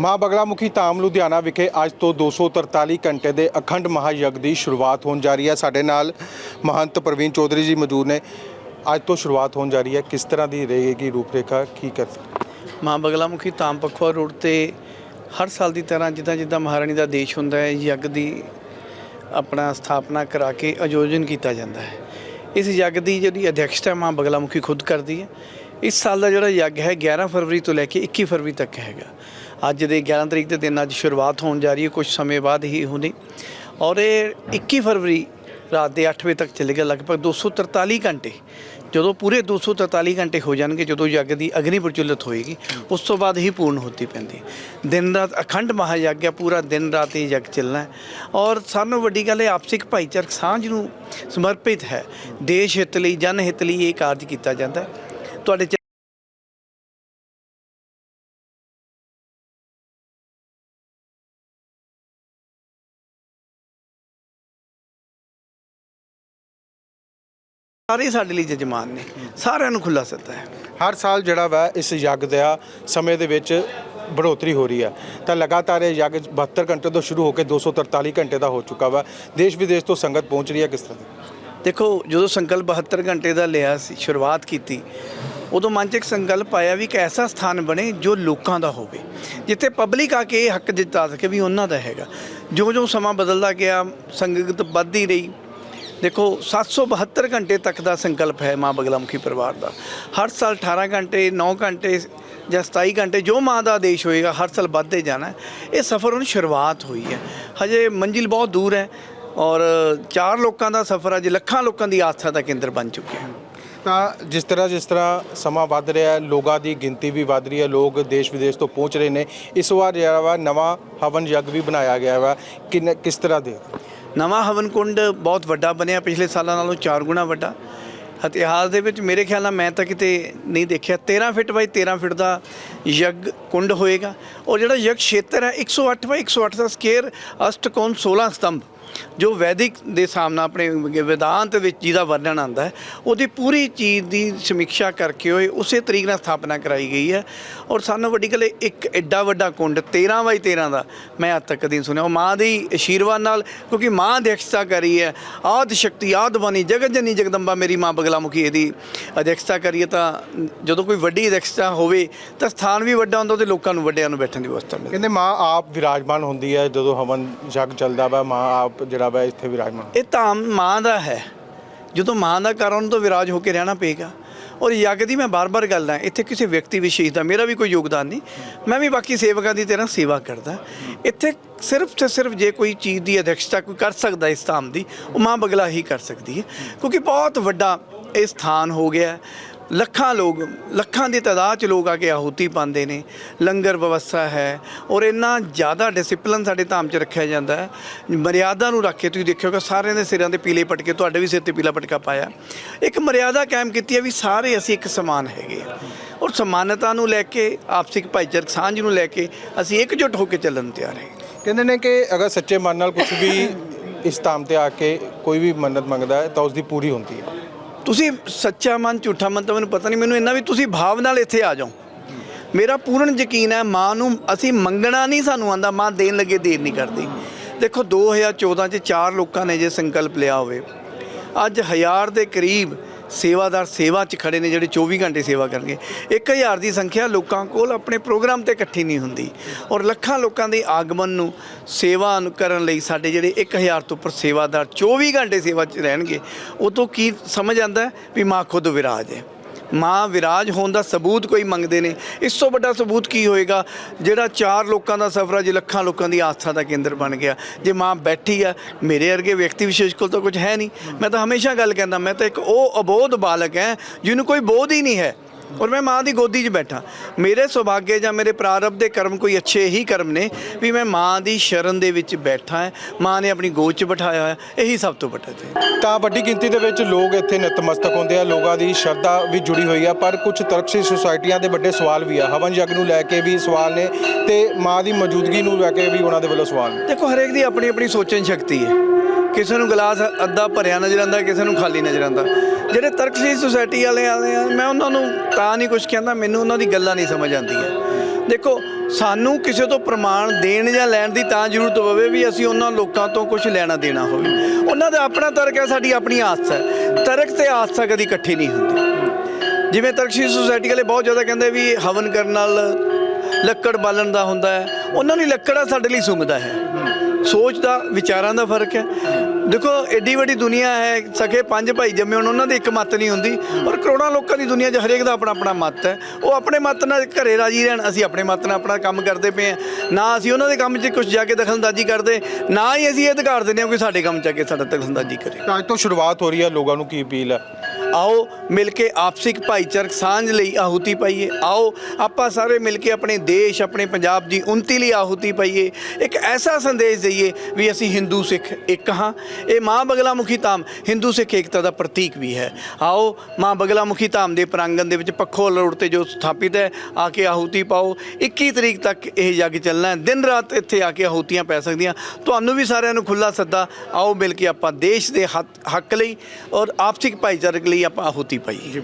ਮਾਂ ਬਗਲਾ ਮੁਖੀ ਧਾਮ ਲੁਧਿਆਣਾ ਵਿਖੇ ਅੱਜ ਤੋਂ 243 ਘੰਟੇ ਦੇ ਅਖੰਡ ਮਹਾਯਗ ਦੀ ਸ਼ੁਰੂਆਤ ਹੋਣ ਜਾ ਰਹੀ ਹੈ। ਸਾਡੇ ਨਾਲ ਮਹੰਤ ਪ੍ਰਵੀਨ ਚੌਧਰੀ ਜੀ ਮੌਜੂਦ ਨੇ। ਅੱਜ ਤੋਂ ਸ਼ੁਰੂਆਤ ਹੋਣ ਜਾ ਰਹੀ ਹੈ। ਕਿਸ ਤਰ੍ਹਾਂ ਦੀ ਰਹੇਗੀ ਰੂਪਰੇਖਾ? ਕੀ ਕਰ ਮਾਂ ਬਗਲਾ ਮੁਖੀ ਧਾਮ ਪਖਵਾ ਰੋਡ ਤੇ ਹਰ ਸਾਲ ਦੀ ਤਰ੍ਹਾਂ ਜਿੱਦਾਂ ਜਿੱਦਾਂ ਮਹਾਰਾਣੀ ਦਾ ਦੇਸ਼ ਹੁੰਦਾ ਹੈ, ਯੱਗ ਦੀ ਆਪਣਾ ਸਥਾਪਨਾ ਕਰਾ ਕੇ ਆਯੋਜਨ ਕੀਤਾ ਜਾਂਦਾ ਹੈ। ਇਸ ਯੱਗ ਦੀ ਜਿਹੜੀ ਅਧਿਕਸ਼ਤਾ ਮਾਂ ਬਗਲਾਮੁਖੀ ਖੁਦ ਕਰਦੀ ਹੈ। ਇਸ ਸਾਲ ਦਾ ਜਿਹੜਾ ਯੱਗ ਹੈ 11 ਫਰਵਰੀ ਤੋਂ ਲੈ ਕੇ 21 ਫਰਵਰੀ ਤੱਕ ਹੈਗਾ। ਅੱਜ ਦੇ 11 ਤਰੀਕ ਦੇ ਦਿਨ ਅੱਜ ਸ਼ੁਰੂਆਤ ਹੋਣ ਜਾ ਰਹੀ ਹੈ ਕੁਝ ਸਮੇਂ ਬਾਅਦ ਹੀ ਹੋਣੀ ਔਰ ਇਹ 21 ਫਰਵਰੀ ਰਾਤ ਦੇ 8 ਵਜੇ ਤੱਕ ਚੱਲੇਗਾ ਲਗਭਗ 243 ਘੰਟੇ। ਜਦੋਂ ਪੂਰੇ 243 ਘੰਟੇ ਹੋ ਜਾਣਗੇ, ਜਦੋਂ ਯੱਗ ਦੀ ਅਗਨੀ ਪ੍ਰਚੁੱਲਤ ਹੋਏਗੀ, ਉਸ ਤੋਂ ਬਾਅਦ ਹੀ ਪੂਰਨ ਹੋਤੀ ਪੈਂਦੀ। ਦਿਨ ਰਾਤ ਅਖੰਡ ਮਹਾਯੱਗ ਹੈ ਪੂਰਾ ਦਿਨ ਰਾਤ ਇਹ ਯੱਗ ਚੱਲਣਾ ਹੈ। ਔਰ ਸਾਨੂੰ ਵੱਡੀ ਗੱਲ ਹੈ ਆਪਸਿਕ ਭਾਈਚਾਰਕ ਸਾਂਝ ਨੂੰ ਸਮਰਪਿਤ ਹੈ। ਦੇਸ਼ ਹਿੱਤ ਲਈ, ਜਨ ਹਿੱਤ ਲਈ ਇਹ ਕਾਰਜ ਕੀਤਾ ਜਾਂਦਾ ਹੈ। ਤੁਹਾਡੇ ਸਾਰੇ ਸਾਡੇ ਲਈ ਜਜਮਾਨ ਨੇ। ਸਾਰਿਆਂ ਨੂੰ ਖੁੱਲਾ ਸੱਦਾ ਹੈ। ਹਰ ਸਾਲ ਜਿਹੜਾ ਵਾ ਇਸ ਯੱਗ ਦਾ ਸਮੇਂ ਦੇ ਵਿੱਚ ਬੜੋਤਰੀ ਹੋ ਰਹੀ ਹੈ। ਤਾਂ ਲਗਾਤਾਰ ਇਹ ਯੱਗ 72 ਘੰਟੇ ਤੋਂ ਸ਼ੁਰੂ ਹੋ ਕੇ 243 ਘੰਟੇ ਦਾ ਹੋ ਚੁੱਕਾ ਵਾ। ਦੇਸ਼ ਵਿਦੇਸ਼ ਤੋਂ ਸੰਗਤ ਪਹੁੰਚ ਰਹੀ ਹੈ ਕਿਸ ਤਰ੍ਹਾਂ ਦੇਖੋ ਜਦੋਂ ਸੰਕਲਪ 72 ਘੰਟੇ ਦਾ ਲਿਆ ਸੀ ਸ਼ੁਰੂਆਤ ਕੀਤੀ ਉਦੋਂ ਮਨ 'ਚ ਇੱਕ ਸੰਕਲਪ ਆਇਆ ਵੀ ਇੱਕ ਐਸਾ ਸਥਾਨ ਬਣੇ ਜੋ ਲੋਕਾਂ ਦਾ ਹੋਵੇ। ਜਿੱਥੇ ਪਬਲਿਕ ਆ ਕੇ ਇਹ ਹੱਕ ਜਿੱਤਾ ਸਕੇ ਵੀ ਉਹਨਾਂ ਦਾ ਹੈਗਾ। ਜੋ ਜੋ ਸਮਾਂ ਬਦਲਦਾ ਗਿਆ ਸੰਗਤ ਵੱਧਦੀ ਰਹੀ ਦੇਖੋ 772 ਘੰਟੇ ਤੱਕ ਦਾ ਸੰਕਲਪ ਹੈ ਮਾਂ ਬਗਲਾਮੁਖੀ ਪਰਿਵਾਰ ਦਾ। ਹਰ ਸਾਲ 18 ਘੰਟੇ 9 ਘੰਟੇ ਜਾਂ 27 ਘੰਟੇ ਜੋ ਮਾਂ ਦਾ ਆਦੇਸ਼ ਹੋਏਗਾ, ਹਰ ਸਾਲ ਵੱਧਦੇ ਜਾਣਾ ਇਹ ਸਫ਼ਰ ਹੁਣ ਸ਼ੁਰੂਆਤ ਹੋਈ ਹੈ। ਹਜੇ ਮੰਜ਼ਿਲ ਬਹੁਤ ਦੂਰ ਹੈ ਔਰ ਚਾਰ ਲੋਕਾਂ ਦਾ ਸਫ਼ਰ ਅੱਜ ਲੱਖਾਂ ਲੋਕਾਂ ਦੀ ਆਸਥਾ ਦਾ ਕੇਂਦਰ ਬਣ ਚੁੱਕਿਆ ਹੈ। ਤਾਂ ਜਿਸ ਤਰ੍ਹਾਂ ਜਿਸ ਤਰ੍ਹਾਂ ਸਮਾਂ ਵੱਧ ਰਿਹਾ ਹੈ, ਲੋਕਾਂ ਦੀ ਗਿਣਤੀ ਵੀ ਵੱਧ ਰਹੀ ਹੈ, ਲੋਕ ਦੇਸ਼ ਵਿਦੇਸ਼ ਤੋਂ ਪਹੁੰਚ ਰਹੇ ਨੇ। ਇਸ ਵਾਰ ਜਿਹੜਾ ਵਾ ਨਵਾਂ ਹਵਨ ਯੱਗ ਵੀ ਬਣਾਇਆ ਗਿਆ ਵਾ। ਕਿੰਨ- ਕਿਸ ਤਰ੍ਹਾਂ ਦੇ? ਨਵਾਂ ਹਵਨ ਕੁੰਡ ਬਹੁਤ ਵੱਡਾ ਬਣਿਆ, ਪਿਛਲੇ ਸਾਲਾਂ ਨਾਲੋਂ 4 ਗੁਣਾ ਵੱਡਾ। ਇਤਿਹਾਸ ਦੇ ਵਿੱਚ ਮੇਰੇ ਖਿਆਲ ਨਾਲ ਮੈਂ ਤਾਂ ਕਿਤੇ ਨਹੀਂ ਦੇਖਿਆ। 13 ਫਿਟ ਬਾਈ 13 ਫਿਟ ਦਾ ਯੱਗ ਕੁੰਡ ਹੋਏਗਾ। ਔਰ ਜਿਹੜਾ ਯੱਗ ਖੇਤਰ ਹੈ 108 ਬਾਈ 108 ਦਾ ਸਕੁਅਰ ਅਸ਼ਟਕੋਣ 16 ਸਤੰਭ, ਜੋ ਵੈਦਿਕ ਦੇ ਸਾਹਮਣੇ ਆਪਣੇ ਵਿਦਾਂਤ ਵਿੱਚ ਜਿਹਦਾ ਵਰਣਨ ਆਂਦਾ ਹੈ, ਉਹਦੀ ਪੂਰੀ ਚੀਜ਼ ਦੀ ਸਮੀਖਿਆ ਕਰਕੇ ਹੋਏ ਉਸੇ ਤਰੀਕ ਨਾਲ ਸਥਾਪਨਾ ਕਰਾਈ ਗਈ ਹੈ। ਔਰ ਸਾਨੂੰ ਵੱਡੀ ਗੱਲ, ਇੱਕ ਐਡਾ ਵੱਡਾ ਕੁੰਡ 13 ਬਾਈ 13 ਦਾ, ਮੈਂ ਅੱਜ ਤੱਕ ਕਦੀ ਸੁਣਿਆ। ਉਹ ਮਾਂ ਦੀ ਆਸ਼ੀਰਵਾਦ ਨਾਲ, ਕਿਉਂਕਿ ਮਾਂ ਅਧਿਕਸ਼ਤਾ ਕਰੀ ਹੈ, ਆਦ ਸ਼ਕਤੀ, ਆਦ ਬਾਣੀ, ਜਗਤ ਜਨੀ ਜਗਦੰਬਾ ਮੇਰੀ ਮਾਂ ਬਗਲਾ ਮੁਖੀ ਇਹਦੀ ਅਧਿਕਸ਼ਤਾ ਕਰੀਏ ਤਾਂ ਜਦੋਂ ਕੋਈ ਵੱਡੀ ਅਧਿਕਸ਼ਤਾ ਹੋਵੇ, ਤਾਂ ਸਥਾਨ ਵੀ ਵੱਡਾ ਹੁੰਦਾ ਤੇ ਲੋਕਾਂ ਨੂੰ ਵੱਡਿਆਂ ਨੂੰ ਬੈਠਣ ਦੀ ਵਿਵਸਥਾ ਮਿਲਦੀ। ਕਹਿੰਦੇ ਮਾਂ ਆਪ ਵਿਰਾਜਮਾਨ ਹੁੰਦੀ ਹੈ ਜਦੋਂ ਹਵਨ ਯੱਗ ਚੱਲਦਾ ਵਾ ਮਾਂ ਆਪ ਜਿਹੜਾ ਵਾ ਇੱਥੇ ਵਿਰਾਜਮਾਨ। ਇਹ ਧਾਮ ਮਾਂ ਦਾ ਹੈ। ਜਦੋਂ ਮਾਂ ਦਾ ਕਾਰਨ ਤੋਂ ਵਿਰਾਜ ਹੋ ਕੇ ਰਹਿਣਾ ਪਏਗਾ। ਔਰ ਯੱਗ ਦੀ ਮੈਂ ਬਾਰ-ਬਾਰ ਗੱਲ ਹੈ ਇੱਥੇ ਕਿਸੇ ਵਿਅਕਤੀ ਵਿਸ਼ੇਸ਼ ਦਾ ਮੇਰਾ ਵੀ ਕੋਈ ਯੋਗਦਾਨ ਨਹੀਂ। ਮੈਂ ਵੀ ਬਾਕੀ ਸੇਵਕਾਂ ਦੀ ਤਰ੍ਹਾਂ ਸੇਵਾ ਕਰਦਾ। ਇੱਥੇ ਸਿਰਫ ਤੇ ਸਿਰਫ ਜੇ ਕੋਈ ਚੀਜ਼ ਦੀ ਅਧਿਕਸ਼ਤਾ ਕੋਈ ਕਰ ਸਕਦਾ ਇਸ ਧਾਮ ਦੀ ਉਹ ਮਾਂ ਬਗਲਾ ਹੀ ਕਰ ਸਕਦੀ ਹੈ। ਕਿਉਂਕਿ ਬਹੁਤ ਵੱਡਾ ਇਹ ਸਥਾਨ ਹੋ ਗਿਆ। ਲੱਖਾਂ ਲੋਕ, ਲੱਖਾਂ ਦੀ ਤਾਦਾਦ ਚ ਲੋਕ ਆ ਕੇ ਆਹੂਤੀ ਪਾਉਂਦੇ ਨੇ। ਲੰਗਰ ਵਿਵਸਥਾ ਹੈ ਔਰ ਇੰਨਾ ਜ਼ਿਆਦਾ ਡਿਸਪਲਿਨ ਸਾਡੇ ਧਾਮ 'ਚ ਰੱਖਿਆ ਜਾਂਦਾ ਹੈ। ਮਰਿਆਦਾ ਨੂੰ ਰੱਖ ਕੇ ਤੁਸੀਂ ਦੇਖਿਓਗਾ ਸਾਰਿਆਂ ਦੇ ਸਿਰਾਂ ਦੇ ਪੀਲੇ ਪਟਕੇ, ਤੁਹਾਡੇ ਵੀ ਸਿਰ ਤੇ ਪੀਲਾ ਪਟਕਾ ਪਾਇਆ। ਇੱਕ ਮਰਿਆਦਾ ਕਾਇਮ ਕੀਤੀ ਹੈ ਵੀ ਸਾਰੇ ਅਸੀਂ ਇੱਕ ਸਮਾਨ ਹੈਗੇ ਹਾਂ। ਔਰ ਸਮਾਨਤਾ ਨੂੰ ਲੈ ਕੇ ਆਪਸਿਕ ਭਾਈਚਾਰਕ ਸਾਂਝ ਨੂੰ ਲੈ ਕੇ ਅਸੀਂ ਇਕਜੁੱਟ ਹੋ ਕੇ ਚੱਲਣ ਨੂੰ ਤਿਆਰ ਹੈ। ਕਹਿੰਦੇ ਨੇ ਕਿ ਅਗਰ ਸੱਚੇ ਮਨ ਨਾਲ ਕੁਝ ਵੀ ਇਸ ਧਾਮ ਤੇ ਆ ਕੇ ਕੋਈ ਵੀ ਮੰਨਤ ਮੰਗਦਾ ਹੈ ਤਾਂ ਉਸ ਦੀ ਪੂਰੀ ਹੁੰਦੀ ਹੈ। ਤੁਸੀਂ ਸੱਚਾ ਮਨ, ਝੂਠਾ ਮਨ ਤਾਂ ਮੈਨੂੰ ਪਤਾ ਨਹੀਂ, ਮੈਨੂੰ ਇੰਨਾ ਵੀ ਤੁਸੀਂ ਭਾਵ ਨਾਲ ਇੱਥੇ ਆ ਜਾਓ। ਮੇਰਾ ਪੂਰਨ ਯਕੀਨ ਹੈ, ਮਾਂ ਨੂੰ ਅਸੀਂ ਮੰਗਣਾ ਨਹੀਂ ਸਾਨੂੰ ਆਂਦਾ, ਮਾਂ ਦੇਣ ਲੱਗੇ ਦੇਰ ਨਹੀਂ ਕਰਦੀ। ਦੇਖੋ 2014 ਚ ਚਾਰ ਲੋਕਾਂ ਨੇ ਜੇ ਸੰਕਲਪ ਲਿਆ ਹੋਵੇ, ਅੱਜ ਹਜ਼ਾਰ ਦੇ ਕਰੀਬ ਸੇਵਾਦਾਰ ਸੇਵਾ 'ਚ ਖੜੇ ਨੇ ਜਿਹੜੇ 24 ਘੰਟੇ ਸੇਵਾ ਕਰਨਗੇ। 1000 ਦੀ ਸੰਖਿਆ ਲੋਕਾਂ ਕੋਲ ਆਪਣੇ ਪ੍ਰੋਗਰਾਮ ਤੇ ਇਕੱਠੀ ਨਹੀਂ ਹੁੰਦੀ। ਔਰ ਲੱਖਾਂ ਲੋਕਾਂ ਦੇ ਆਗਮਨ ਨੂੰ ਸੇਵਾ ਕਰਨ ਲਈ ਸਾਡੇ ਜਿਹੜੇ 1000 ਤੋਂ ਉੱਪਰ ਸੇਵਾਦਾਰ 24 ਘੰਟੇ ਸੇਵਾ 'ਚ ਰਹਿਣਗੇ, ਉਹ ਤੋਂ ਕੀ ਸਮਝ ਆਂਦਾ ਵੀ ਮਾਂ ਖੁਦ ਵਿਰਾਜ ਹੈ। ਮਾਂ ਵਿਰਾਜ ਹੋਣ ਦਾ ਸਬੂਤ ਕੋਈ ਮੰਗਦੇ ਨੇ? ਇਸ ਤੋਂ ਵੱਡਾ ਸਬੂਤ ਕੀ ਹੋਏਗਾ? ਜਿਹੜਾ ਚਾਰ ਲੋਕਾਂ ਦਾ ਸਫਰ ਅੱਜ ਲੱਖਾਂ ਲੋਕਾਂ ਦੀ ਆਸਥਾ ਦਾ ਕੇਂਦਰ ਬਣ ਗਿਆ। ਜੇ ਮਾਂ ਬੈਠੀ ਆ, ਮੇਰੇ ਵਰਗੇ ਵਿਅਕਤੀ ਵਿਸ਼ੇਸ਼ ਕੋਲ ਤਾਂ ਕੁਝ ਹੈ ਨਹੀਂ। ਮੈਂ ਤਾਂ ਹਮੇਸ਼ਾ ਗੱਲ ਕਹਿੰਦਾ, ਮੈਂ ਤਾਂ ਇੱਕ ਉਹ ਅਬੋਧ ਬਾਲਕ ਹੈ, ਜਿਹਨੂੰ ਕੋਈ ਬੋਧ ਹੀ ਨਹੀਂ ਹੈ। ਔਰ ਮੈਂ ਮਾਂ ਦੀ ਗੋਦੀ 'ਚ ਬੈਠਾ। ਮੇਰੇ ਸੁਭਾਗੇ ਜਾਂ ਮੇਰੇ ਪ੍ਰਾਰਬਧ ਦੇ ਕਰਮ ਕੋਈ ਅੱਛੇ ਹੀ ਕਰਮ ਨੇ ਵੀ ਮੈਂ ਮਾਂ ਦੀ ਸ਼ਰਨ ਦੇ ਵਿੱਚ ਬੈਠਾ ਹਾਂ ਮਾਂ ਨੇ ਆਪਣੀ ਗੋਦ 'ਚ ਬਿਠਾਇਆ ਹੋਇਆ ਇਹੀ ਸਭ ਤੋਂ ਵੱਡਾ ਤੇ। ਤਾਂ ਵੱਡੀ ਗਿਣਤੀ ਦੇ ਵਿੱਚ ਲੋਕ ਇੱਥੇ ਨਤਮਸਤਕ ਹੁੰਦੇ ਆ ਲੋਕਾਂ ਦੀ ਸ਼ਰਧਾ ਵੀ ਜੁੜੀ ਹੋਈ ਆ ਪਰ ਕੁਝ ਤਰਕਸ਼ੀ ਸੁਸਾਇਟੀਆਂ ਦੇ ਵੱਡੇ ਸਵਾਲ ਵੀ ਆ। ਹਵਨ ਯੱਗ ਨੂੰ ਲੈ ਕੇ ਵੀ ਸਵਾਲ ਨੇ ਤੇ ਮਾਂ ਦੀ ਮੌਜੂਦਗੀ ਨੂੰ ਲੈ ਕੇ ਵੀ ਉਹਨਾਂ ਦੇ ਵੱਲੋਂ ਸਵਾਲ ਨੇ। ਦੇਖੋ ਹਰੇਕ ਦੀ ਆਪਣੀ ਆਪਣੀ ਸੋਚਣ ਸ਼ਕਤੀ ਹੈ। ਕਿਸੇ ਨੂੰ ਗਲਾਸ ਅੱਧਾ ਭਰਿਆ ਨਜ਼ਰ ਆਉਂਦਾ, ਕਿਸੇ ਨੂੰ ਖਾਲੀ ਨਜ਼ਰ ਆਉਂਦਾ। ਜਿਹੜੇ ਤਰਕਸ਼ੀਲ ਸੁਸਾਇਟੀ ਵਾਲੇ ਆਲੇ ਆ, ਮੈਂ ਉਹਨਾਂ ਨੂੰ ਤਾਂ ਨਹੀਂ ਕੁਝ ਕਹਿੰਦਾ, ਮੈਨੂੰ ਉਹਨਾਂ ਦੀ ਗੱਲਾਂ ਨਹੀਂ ਸਮਝ ਆਉਂਦੀਆਂ। ਦੇਖੋ, ਸਾਨੂੰ ਕਿਸੇ ਤੋਂ ਪ੍ਰਮਾਣ ਦੇਣ ਜਾਂ ਲੈਣ ਦੀ ਤਾਂ ਜ਼ਰੂਰਤ ਪਵੇ ਵੀ ਅਸੀਂ ਉਹਨਾਂ ਲੋਕਾਂ ਤੋਂ ਕੁਝ ਲੈਣਾ ਦੇਣਾ ਹੋਵੇ। ਉਹਨਾਂ ਦਾ ਆਪਣਾ ਤਰਕ ਹੈ, ਸਾਡੀ ਆਪਣੀ ਆਸਥਾ ਹੈ। ਤਰਕ ਤੇ ਆਸਥਾ ਕਦੀ ਇਕੱਠੀ ਨਹੀਂ ਹੁੰਦੀ। ਜਿਵੇਂ ਤਰਕਸ਼ੀਲ ਸੁਸਾਇਟੀ ਵਾਲੇ ਬਹੁਤ ਜ਼ਿਆਦਾ ਕਹਿੰਦੇ ਵੀ ਹਵਨ ਕਰਨ ਨਾਲ ਲੱਕੜ ਬਾਲਣ ਦਾ ਹੁੰਦਾ ਹੈ। ਉਹਨਾਂ ਲਈ ਲੱਕੜਾ ਸਾਡੇ ਲਈ ਸੁੰਘਦਾ ਹੈ। ਸੋਚ ਦਾ, ਵਿਚਾਰਾਂ ਦਾ ਫ਼ਰਕ ਹੈ। ਦੇਖੋ ਐਡੀ ਵੱਡੀ ਦੁਨੀਆ ਹੈ, ਸਕੇ ਪੰਜ ਭਾਈ ਜੰਮੇ ਹੋਣ, ਉਹਨਾਂ ਦੀ ਇੱਕ ਮੱਤ ਨਹੀਂ ਹੁੰਦੀ। ਔਰ ਕਰੋੜਾਂ ਲੋਕਾਂ ਦੀ ਦੁਨੀਆ 'ਚ ਹਰੇਕ ਦਾ ਆਪਣਾ ਆਪਣਾ ਮੱਤ ਹੈ। ਉਹ ਆਪਣੇ ਮੱਤ ਨਾਲ ਘਰੇ ਰਾਜੀ ਰਹਿਣ, ਅਸੀਂ ਆਪਣੇ ਮੱਤ ਨਾਲ ਆਪਣਾ ਕੰਮ ਕਰਦੇ ਪਏ ਹਾਂ। ਨਾ ਅਸੀਂ ਉਹਨਾਂ ਦੇ ਕੰਮ 'ਚ ਕੁਝ ਜਾ ਕੇ ਦਖਲਅੰਦਾਜ਼ੀ ਕਰਦੇ, ਨਾ ਹੀ ਅਸੀਂ ਇਹ ਅਧਿਕਾਰ ਦਿੰਦੇ ਹਾਂ ਕਿ ਸਾਡੇ ਕੰਮ 'ਚ ਆ ਕੇ ਸਾਡਾ ਦਖਲਅੰਦਾਜ਼ੀ ਕਰੇ। ਤਾਂ ਅੱਜ ਤੋਂ ਸ਼ੁਰੂਆਤ ਹੋ ਰਹੀ ਹੈ, ਲੋਕਾਂ ਨੂੰ ਕੀ ਅਪੀਲ ਹੈ? ਆਓ ਮਿਲ ਕੇ ਆਪਸਿਕ ਭਾਈਚਾਰਕ ਸਾਂਝ ਲਈ ਆਹੂਤੀ ਪਾਈਏ। ਆਓ ਆਪਾਂ ਸਾਰੇ ਮਿਲ ਕੇ ਆਪਣੇ ਦੇਸ਼, ਆਪਣੇ ਪੰਜਾਬ ਦੀ ਉન્નਤੀ ਲਈ ਆਹੂਤੀ ਪਾਈਏ। ਇੱਕ ਐਸਾ ਸੰਦੇਸ਼ ਦਈਏ ਵੀ ਅਸੀਂ ਹਿੰਦੂ ਸਿੱਖ ਇੱਕ ਹਾਂ। ਇਹ ਮਾਂ ਬਗਲਾਮੁਖੀ ਧਾਮ, ਹਿੰਦੂ ਸਿੱਖ ਏਕਤਾ ਦਾ ਪ੍ਰਤੀਕ ਵੀ ਹੈ। ਆਓ ਮਾਂ ਬਗਲਾਮੁਖੀ ਧਾਮ ਦੇ ਪ੍ਰਾਂਗਣ ਦੇ ਵਿੱਚ ਪੱਖੋ ਰੋਡ ਤੇ ਜੋ ਸਥਾਪਿਤ ਹੈ, ਆ ਕੇ ਆਹੂਤੀ ਪਾਓ। 21 ਤਰੀਕ ਤੱਕ ਇਹ ਯੱਗ ਚੱਲਣਾ ਹੈ। ਦਿਨ ਰਾਤ ਇੱਥੇ ਆ ਕੇ ਆਹੂਤੀਆਂ ਪੈ ਸਕਦੀਆਂ। ਤੁਹਾਨੂੰ ਵੀ ਸਾਰਿਆਂ ਨੂੰ ਖੁੱਲਾ ਸੱਦਾ। ਆਓ ਮਿਲ ਕੇ ਆਪਾਂ ਦੇਸ਼ ਦੇ ਹੱਕ ਲਈ ਔਰ ਆਪਸਿਕ ਭਾਈਚਾਰਕ ਲਈ ਆਪਾਂ ਆਹੂਤੀ ਪਾਈਏ।